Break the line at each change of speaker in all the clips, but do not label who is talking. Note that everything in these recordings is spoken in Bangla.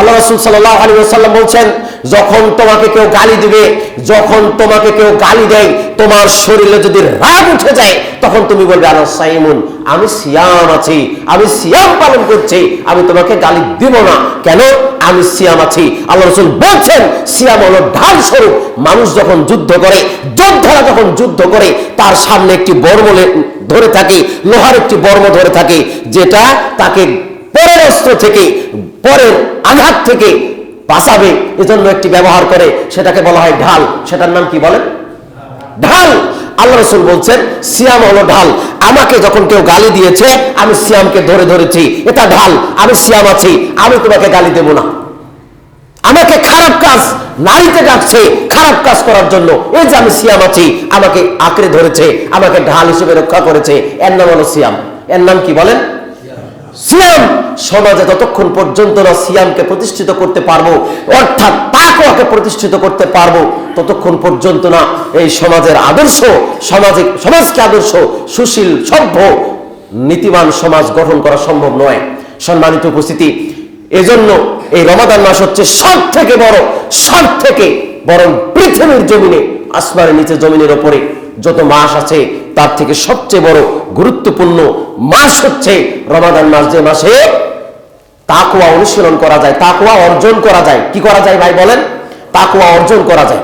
আল্লাহ রসুল সাল্লাহ আলী বলছেন, যখন তোমাকে কেউ গালি দিবে, যখন তোমাকে কেউ গালি দেয়, তোমার শরীরে যদি রাগ উঠে যায়, তখন তুমি বলবে, আনা সাইমুন, আমি সিয়াম আছি, আমি সিয়াম পালন করছি, আমি তোমাকে গালি দিব না। কেন? আমি সিয়াম আছি। আল্লাহ রসুল বলছেন, সিয়াম হলো ঢাল স্বরূপ মানুষ যখন যুদ্ধ করে, যোদ্ধারা যখন যুদ্ধ করে, তার সামনে একটি বর্ম ধরে থাকে, লোহার একটি বর্ম ধরে থাকে, যেটা তাকে পরের অস্ত্র থেকে পরের আঘাত থেকে বাঁচাবে এজন্য একটি ব্যবহার করে, সেটাকে বলা হয় ঢাল। সেটার নাম কি বলেন? ঢাল। আল্লাহ রসুল বলছেন, সিয়াম হলো ঢাল। আমাকে যখন কেউ গালি দিয়েছে, আমি সিয়ামকে ধরে ধরেছি। এটা ঢাল। আমি সিয়াম আছি। আমি তোমাকে গালি দেব না। আমাকে খারাপ কাজ, নারীতে ডাকছে, খারাপ কাজ করার জন্য। এই যে আমি সিয়াম আছি, আমাকে আঁকড়ে ধরেছে, আমাকে ঢাল হিসেবে রক্ষা করেছে। এর নাম হলো সিয়াম। এর নাম কি বলেন? সিয়াম, সমাজে ততক্ষণ পর্যন্ত না সিয়ামকে প্রতিষ্ঠিত করতে পারব, অর্থাৎ তাকওয়াকে প্রতিষ্ঠিত করতে পারব, ততক্ষণ পর্যন্ত না এই সমাজের আদর্শ সমাজে সমাজকে আদর্শ, সুশীল, সভ্য নীতিবান সমাজ গঠন করা সম্ভব নয়। সম্মানিত উপস্থিতি, এজন্য এই রমাদান মাস হচ্ছে সব থেকে বড় সব থেকে বরং পৃথিবীর জমিনে, আসমানের নিচে জমিনের ওপরে যত মাস আছে তার থেকে সবচেয়ে বড় গুরুত্বপূর্ণ মাস হচ্ছে রমাদান মাস। যে মাসে তাকুয়া অনুশীলন করা যায় তাকুয়া অর্জন করা যায়। কি করা যায় ভাই বলেন? তাকুয়া অর্জন করা যায়।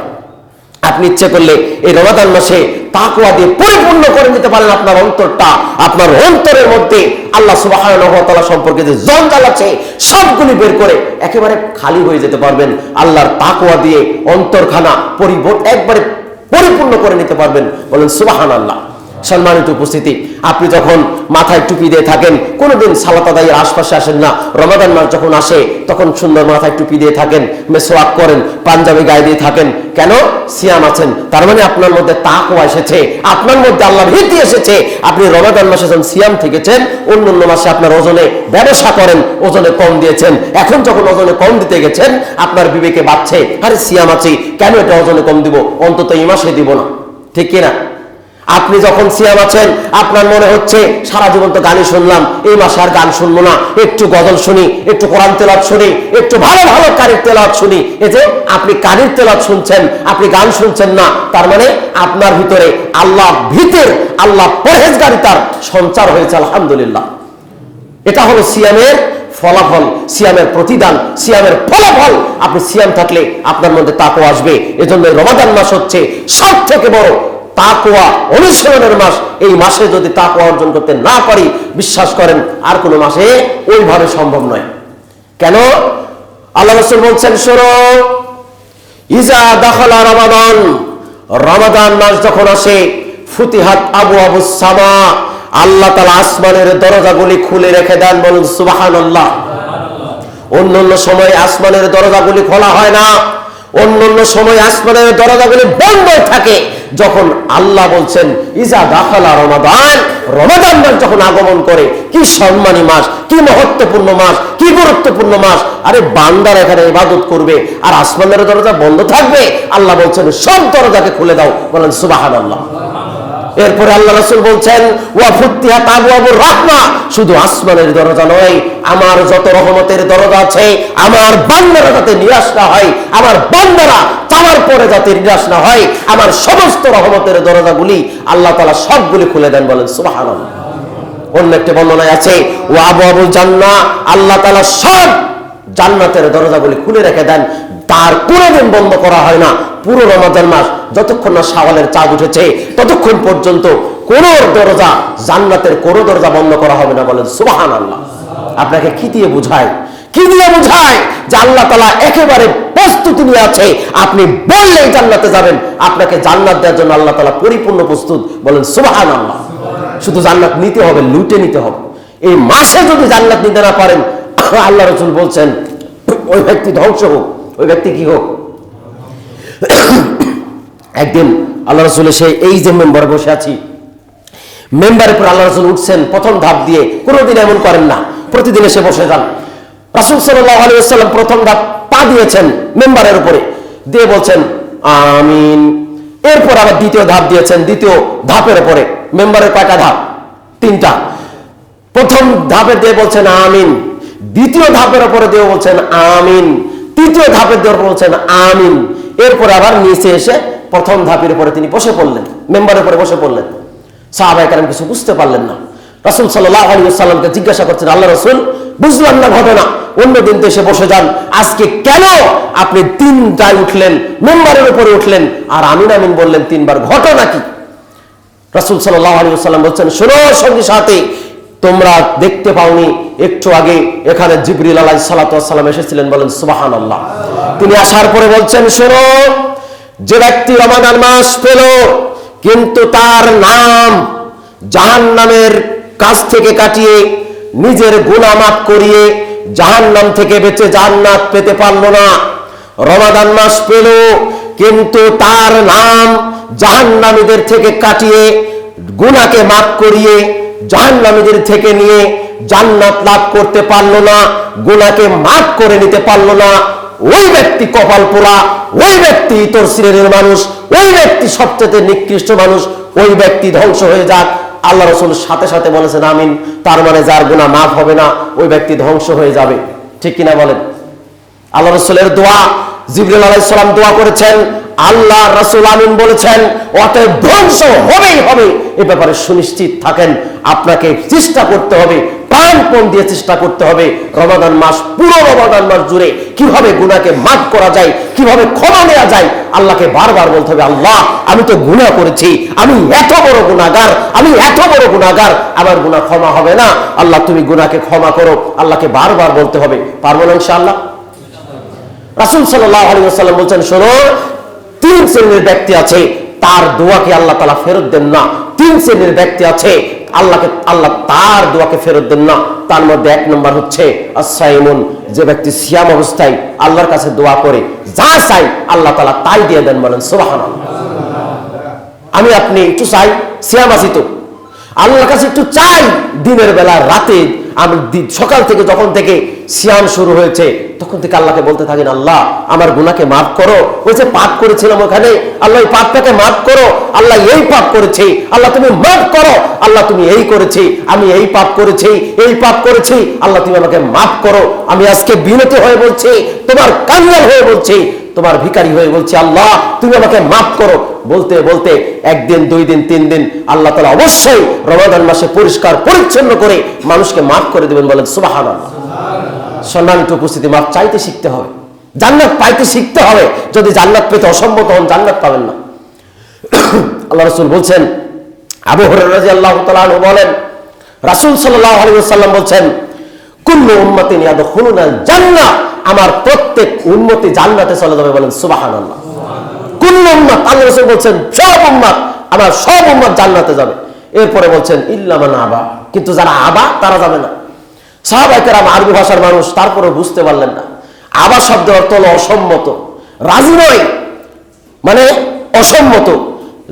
আপনি ইচ্ছে করলে এই রমাদান মাসে তাকুয়া দিয়ে পরিপূর্ণ করে নিতে পারেন আপনার অন্তরটা, আপনার অন্তরের মধ্যে আল্লাহ সুবাহ সম্পর্কে যে জঞ্জাল আছে, সবগুলি বের করে একেবারে খালি হয়ে যেতে পারবেন। আল্লাহর তাকুয়া দিয়ে অন্তরখানা পরিবর্তন, একবারে পরিপূর্ণ করে নিতে পারবেন। বলেন সুবাহান আল্লাহ সম্মানিত উপস্থিতি, আপনি যখন মাথায় টুপি দিয়ে থাকেন, কোনোদিন সালাত আদায়ের আশপাশে আসেন না। রমাদান মাস যখন আসে, তখন সুন্দর মাথায় টুপি দিয়ে থাকেন, মেসোয়াক করেন, পাঞ্জাবি গায়ে দিয়ে থাকেন। কেন? সিয়াম আছেন। তার মানে আপনার মধ্যে তাকওয়া এসেছে, আপনার মধ্যে আল্লাহ ভীতি এসেছে। আপনি রমাদান মাসে যখন সিয়াম থেকেছেন অন্য অন্য মাসে আপনার ওজনে ব্যবসা করেন, ওজনে কম দিয়েছেন। এখন যখন ওজনে কম দিতে গেছেন, আপনার বিবেকে বাড়ছে, আরে সিয়াম আছি, কেন এটা ওজনে কম দিব? অন্তত এই মাসে দিব না। ঠিক কিনা? আপনি যখন সিয়াম আছেন, আপনার মনে হচ্ছে সারা জীবন তো গানই শুনলাম, এই মাসে আর গান শুনব না। একটু গজল শুনি, একটু কোরআন তেলাত শুনি, একটু ভালো ভালো কানের তেলাত শুনি। এই যে আপনি কানের তেলাত শুনছেন, আপনি গান শুনছেন না, তার মানে আপনার ভিতরে আল্লাহ ভীতের আল্লাহ পরহেজগারিতার সঞ্চার হয়েছে, আলহামদুলিল্লাহ। এটা হলো সিয়ামের ফলাফল, সিয়ামের প্রতিদান, সিয়ামের ফলাফল। আপনি সিয়াম থাকলে আপনার মধ্যে তাকো আসবে। এজন্য রমাদান মাস হচ্ছে সব থেকে বড় তাকোয়া অনুশীলনের মাস। এই মাসে যদি তাকোয়া অর্জন করতে না পারি, বিশ্বাস করেন, আর কোনো মাসে ওইভাবে সম্ভব নয়। কেন? আল্লাহ রসুল বলছেন, শোনো, ইজা দাখলা রমাদান। রমাদান মাস যখন আসে, ফুতিহাত আবু আবু সামা, আল্লাহ তালা আসমানের দরজাগুলি খুলে রেখে দেন বলুন সুবাহান আল্লাহ অন্য অন্য সময় আসমানের দরজাগুলি খোলা হয় না। অন্য অন্য সময় আসমানের দরজাগুলি বন্ধ থাকে। যখন আল্লাহ বলছেন, ইজা দাখালা রমাদান রমাদান মাস যখন আগমন করে, কি সম্মানী মাস, কি মহত্বপূর্ণ মাস, কি গুরুত্বপূর্ণ মাস। আরে বান্দার এখানে ইবাদত করবে, আর আসমানের দরজা বন্ধ থাকবে। আল্লাহ বলছেন, সব দরজাকে খুলে দাও। বলেন সুবাহান আল্লাহ এরপরে আল্লাহ রসুল বলছেন ওয়াফুত্তিহা তাবু আবু রাহমা। শুধু আসমানের দরজা নয়, আমার যত রহমতের দরজা আছে, আমার বান্দারা যাতে নিরাশ না হয়, আমার বান্দারা চাওয়ার পরে যাতে নিরাশ না হয়, আমার সমস্ত রহমতের দরজাগুলি আল্লাহ তালা সবগুলি খুলে দেন বলেন সুবাহান অন্য একটি বর্ণনায় আছে ও আবু আবুল জান্না আল্লাহ তালা সব জান্নাতের দরজাগুলি খুলে রেখে দেন তার কোনোদিন বন্ধ করা হয় না। পুরো রমাদান মাস যতক্ষণ না সাওয়ালের চাঁদ উঠেছে, ততক্ষণ পর্যন্ত কোন দরজা, জান্নাতের কোন দরজা বন্ধ করা হবে না বলেন সুবাহান আল্লাহ আপনাকে কি দিয়ে বুঝায়? কি দিয়ে বুঝায়? যে আল্লাহ তালা একেবারে প্রস্তুতি নিয়ে আছে। আপনি বললেই জান্নাতে যাবেন। আপনাকে জান্নাত দেওয়ার জন্য আল্লাহ তালা পরিপূর্ণ প্রস্তুত বলেন সুবাহান আল্লাহ শুধু জান্নাত নিতে হবে, লুটে নিতে হবে। এই মাসে যদি জান্নাত নিতে না পারেন, আল্লাহ রসুল বলছেন, ওই ব্যক্তি ধ্বংস হোক। ওই ব্যক্তি কি হোক? একদিন আল্লাহ রসুল এসে এই যে মেম্বারে বসে আছি, মেম্বারের পর আল্লাহ রসুল উঠছেন, প্রথম ধাপ দিয়ে, কোনোদিন এমন করেন না, প্রতিদিন এসে বসে যান। রাসুল সাল্লাহ আলী সাল্লাম প্রথম ধাপ পা দিয়েছেন মেম্বারের উপরে, দিয়ে বলছেন, আমিন। এরপর আবার দ্বিতীয় ধাপ দিয়েছেন, দ্বিতীয় ধাপের উপরে, মেম্বারের কয়টা ধাপ? তিনটা। প্রথম ধাপে দিয়ে বলছেন, আমিন। দ্বিতীয় ধাপের উপরে দিয়ে বলছেন, আমিন। তৃতীয় ধাপের উপর বলছেন আমিন। এরপরে আবার নিচে এসে প্রথম ধাপের উপরে তিনি বসে পড়লেন, মেম্বারের উপরে বসে পড়লেন। সাহাবাই কারণ কিছু বুঝতে পারলেন না। রাসুল সাল্লাহ আলী সাল্লামকে জিজ্ঞাসা করছেন আল্লাহ রসুল, বুঝলাম না ঘটনা, অন্য দিন তো এসে বসে যান, আজকে কেন আপনি তিনটায় উঠলেন, মেম্বারের উপরে উঠলেন? আর আমিন আমিন বললেন, তিনবার ঘটনা কি? রাসুল সাল্লাহ আলী সাল্লাম বলছেন, শোনো সঙ্গে সাথে তোমরা দেখতে পাওনি, একটু আগে এখানে জিবরিল আলাই সালাতাম এসেছিলেন, বলেন সুবাহান আল্লাহ তিনি আসার পরে বলছেন, শোনো, যে ব্যক্তি রমাদান মাস পেল, কিন্তু তার নাম জাহান নামের কাছ থেকে কাটিয়ে নিজের গুণা মাফ করিয়ে জাহান নাম থেকে বেঁচে জান্নাত পেতে পারল না। রমাদান মাস পেল, কিন্তু তার নাম জাহান্নামীদের থেকে কাটিয়ে গুণাকে মাফ করিয়ে জাহান্নামীদের থেকে নিয়ে জান্নাত লাভ করতে পারল না গুনাকে মাফ করে নিতে পারল না। ওই ব্যক্তি কপাল পোড়া, ওই ব্যক্তি ইতর শ্রেণির মানুষ, ওই ব্যক্তি সবচেয়ে নিকৃষ্ট মানুষ, ওই ব্যক্তি ধ্বংস হয়ে যাক। আল্লাহ রসুল সাথে সাথে বলেছেন, আমিন। তার মানে যার গুণা মাফ হবে না, ওই ব্যক্তি ধ্বংস হয়ে যাবে। ঠিক কিনা বলেন? আল্লাহ রসুলের দোয়া, জিবরুল আলাইসালাম দোয়া করেছেন আল্লাহ রসুল আমিন বলেছেন, অতএব ধ্বংস হবেই হবে। এ ব্যাপারে সুনিশ্চিত থাকেন। আপনাকে চেষ্টা করতে হবে, প্রাণপণ দিয়ে চেষ্টা করতে হবে। রমাদান মাস, পুরো রমাদান মাস জুড়ে কীভাবে গুনাকে মাফ করা যায়, কীভাবে ক্ষমা নেওয়া যায়, আল্লাহকে বারবার বলতে হবে, আল্লাহ, আমি তো গুনাহ করেছি, আমি এত বড় গুণাগার আমি এত বড় গুণাগার আমার গুনাহ ক্ষমা হবে না। আল্লাহ, তুমি গুনাহকে ক্ষমা করো, আল্লাহকে বারবার বলতে হবে। পারব না ইনশাআল্লাহ? রাসুল সাল্লাম বলছেন, শোনো তিন শ্রেণির ব্যক্তি আছে, তার দোয়াকে আল্লাহ তালা ফেরত দেন না। তিন শ্রেণির ব্যক্তি আছে, আল্লাহকে, আল্লাহ তার দোয়াকে ফেরত দেন না। তার মধ্যে এক নম্বর হচ্ছে আসাইমুন যে ব্যক্তি সিয়াম অবস্থায় আল্লাহর কাছে দোয়া করে, যা চাই আল্লাহ তালা তাই দিয়ে দেন বলেন সুবাহান আমি আপনি একটু চাই, সিয়াম আছি তো। আল্লাহর কাছে একটু চাই, দিনের বেলা, রাতে আমি সকাল থেকে যখন থেকে সিয়াম শুরু হয়েছে, তখন থেকে আল্লাহকে বলতে থাকেন, আল্লাহ, আমার গুনাকে মাফ করো। ওই যে পাপ করেছিলাম ওখানে, আল্লাহ এই পাপটাকে মাফ করো। আল্লাহ এই পাপ করেছে। আল্লাহ তুমি মাফ করো। আল্লাহ তুমি এই করেছি। আমি এই পাপ করেছি, এই পাপ করেছি। আল্লাহ তুমি আমাকে মাফ করো। আমি আজকে বিনতি হয়ে বলছি, তোমার কাঙ্গাল হয়ে বলছি, তোমার ভিখারি হয়ে বলছি, আল্লাহ, তুমি আমাকে মাফ করো। বলতে বলতে একদিন দুই দিন তিন দিন আল্লাহ তালা অবশ্যই রমাদান মাসে পরিষ্কার, পরিচ্ছন্ন করে মানুষকে মাফ করে দেবেন বলেন সুবাহান সম্মানিত উপস্থিতি, মাফ চাইতে শিখতে হবে। জান্নাত পাইতে শিখতে হবে। যদি জান্নাত পেতে অসম্মত হন, জান্নাত পাবেন না। আল্লাহ রসুল বলছেন, আবু হরাজি আল্লাহ বলেন, রাসুল সাল্লাম বলছেন, কুল্লু উম্মতি নিয়াদ হুনুনা জান্নাত আমার প্রত্যেক উন্মতি জান্নাতে চলে যাবে বলেন সুবাহান আল্লাহ কুল্লু উম্মত আল্লাহ রসুল বলছেন, সব উম্মত আমার সব উম্মত জান্নাতে যাবে। এরপরে বলছেন ইল্লামান আবা। কিন্তু যারা আবা, তারা যাবে না। সাহাবাইকার আরবি ভাষার মানুষ তারপরে বুঝতে পারলেন না। আবা শব্দের অর্থ হলো অসম্মত। রাজি নয় মানে অসম্মত।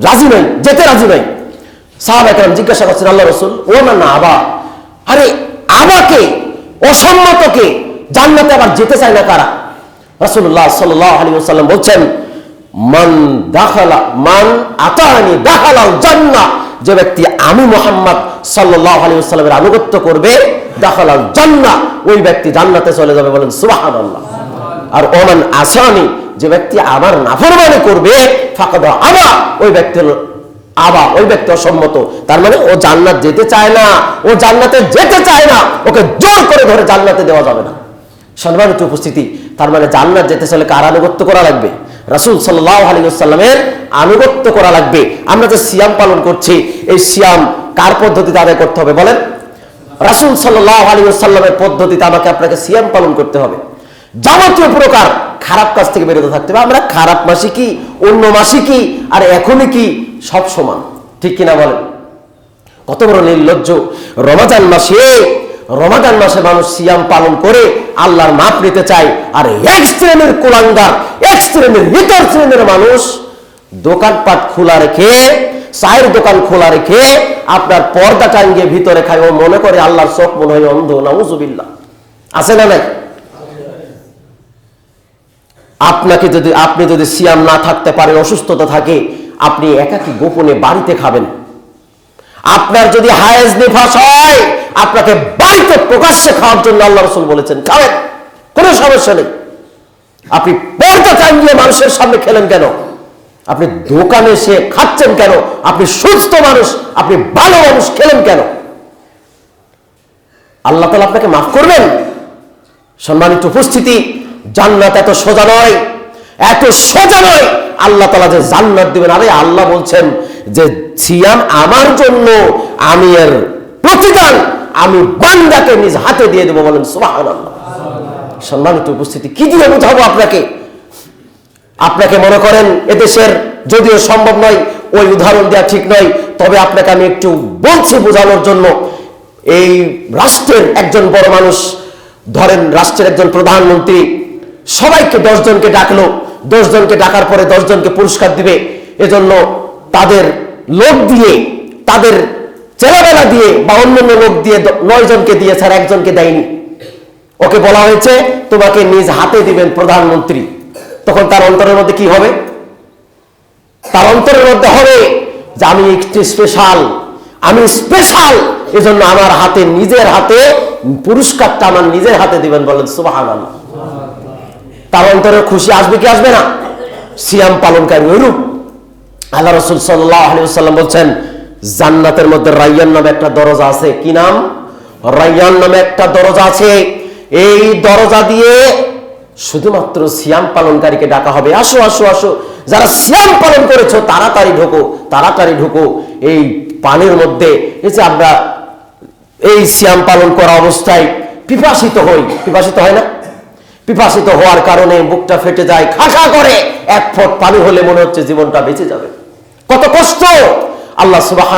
রাজি নয় যেতে রাজি নয় সাহাব একরাম জিজ্ঞাসা করছেন, আল্লাহ রসুল, ও না না আবা আরে আবাকে অসম্মতকে জান্নাতে আবার যেতে চায় না কারা? রাসুল্লাহ সাল্লাহ আলী সাল্লাম বলছেন মান দাখালা, মান জান্নাহ। যে ব্যক্তি আমি মোহাম্মদ সাল্লাহ সাল্লামের আনুগত্য করবে, দাখালাল জান্নাহ। ওই ব্যক্তি জান্নাতে চলে যাবে বলেন, সুবহানাল্লাহ। আর ওমান আসানি, যে ব্যক্তি আমার নাফরমানি করবে ফাঁকা আমা ওই ব্যক্তি হলো আবা, ওই ব্যক্তি অসম্মত। তার মানে ও জান্নাত যেতে চায় না, ও জান্নাতে যেতে চায় না, ওকে জোর করে ধরে জান্নাতে দেওয়া যাবে না। সম্মানিত উপস্থিতি, তার মানে জান্নাত যেতে চলে কার আনুগত্য করা লাগবে? রাসুল সাল্লামের আনুগত্য করা লাগবে। আমরা যে সিয়াম পালন করছি, এই সিয়াম কার পদ্ধতিতে আদায় করতে হবে বলেন? রাসুল সাল্লাহ আলী সাল্লামের পদ্ধতিতে আমাকে আপনাকে সিয়াম পালন করতে হবে। যাবতীয় প্রকার খারাপ কাজ থেকে বেরোতে থাকতে হবে। আমরা খারাপ মাসি কি, অন্য মাসি কি, আর এখনই কি, সব সমান। ঠিক কিনা বলেন? কত বড় নির্লজ্জ। রমাজান মাসে রমাজান মাসে মানুষ সিয়াম পালন করে আল্লাহর মাপ নিতে চায়। আর এক শ্রেণির কুলাঙ্গার, এক শ্রেণির ইতর শ্রেণির মানুষ দোকানপাট খোলা রেখে, চায়ের দোকান খোলা রেখে আপনার পর্দা টাঙ্গিয়ে ভিতরে খায়। ও মনে করে আল্লাহর চোখ মনে হয় অন্ধ, নাউজুবিল্লাহ। আছে না নাই? আপনাকে যদি, আপনি যদি সিয়াম না থাকতে পারেন, অসুস্থতা থাকে, আপনি একাকি গোপনে বাড়িতে খাবেন। আপনার যদি হায়েজ নিফাস হয়, আপনাকে বাড়িতে প্রকাশ্যে খাওয়ার জন্য আল্লাহ রসুল বলেছেন খাবেন কোনো সমস্যা নেই। আপনি পর্দা টাঙিয়ে মানুষের সামনে খেলেন কেন? আপনি দোকানে এসে খাচ্ছেন কেন? আপনি সুস্থ মানুষ, আপনি ভালো মানুষ খেলেন কেন? আল্লাহ তালা আপনাকে মাফ করবেন। সম্মানিত উপস্থিতি, জান্নাত এত সোজা নয়, এত সোজা নয়। আল্লাহ তালা যে জান্নাত দিবেন, আরে আল্লাহ বলছেন যে সিয়াম আমার জন্য, আমি এর প্রতিদান, আমি বান্দাকে নিজ হাতে দিয়ে দেবো বলেন সম্মানিত উপস্থিতি, কি দিয়ে বোঝাবো আপনাকে? আপনাকে মনে করেন, এদেশের যদিও সম্ভব নয়, ওই উদাহরণ দেওয়া ঠিক নয়, তবে আপনাকে আমি একটু বলছি বোঝানোর জন্য। এই রাষ্ট্রের একজন বড় মানুষ, ধরেন রাষ্ট্রের একজন প্রধানমন্ত্রী, সবাইকে দশজনকে ডাকলো, দশজনকে ডাকার পরে দশজনকে পুরস্কার দিবে, এজন্য তাদের লোক দিয়ে, তাদের চেলাবেলা দিয়ে বা অন্যান্য লোক দিয়ে নয় জনকে দিয়েছে আর একজনকে দেয়নি। ওকে বলা হয়েছে, তোমাকে নিজ হাতে দিবেন প্রধানমন্ত্রী। তখন তার অন্তরের মধ্যে কি হবে? তার অন্তরের মধ্যে হবে যে আমি একটি স্পেশাল আমি স্পেশাল এজন্য আমার হাতে, নিজের হাতে পুরস্কারটা আমার নিজের হাতে দিবেন বলেন সুবাহান তার অন্তরে খুশি আসবে কি আসবে না? সিয়াম পালনকারী ওইরূপ আল্লাহ রসুল সাল্লাম বলছেন, জান্নাতের মধ্যে রাইয়ান নামে একটা দরজা আছে। কি নাম? রাইয়ান নামে একটা দরজা আছে। এই দরজা দিয়ে শুধুমাত্র সিয়াম পালনকারীকে ডাকা হবে। আসো আসো আসো। যারা সিয়াম পালন করেছ, তাড়াতাড়ি ঢোকো তাড়াতাড়ি ঢোকো। এই পানির মধ্যে, এই যে আমরা এই সিয়াম পালন করা অবস্থায় পিপাসিত হই। পিপাসিত হয় না? পিপাসিত হওয়ার কারণে বুকটা ফেটে যায় খাখা করে। এক ফট পানি হলে মনে হচ্ছে জীবনটা বেঁচে যাবে। কত কষ্ট! আল্লাহ সুবাহ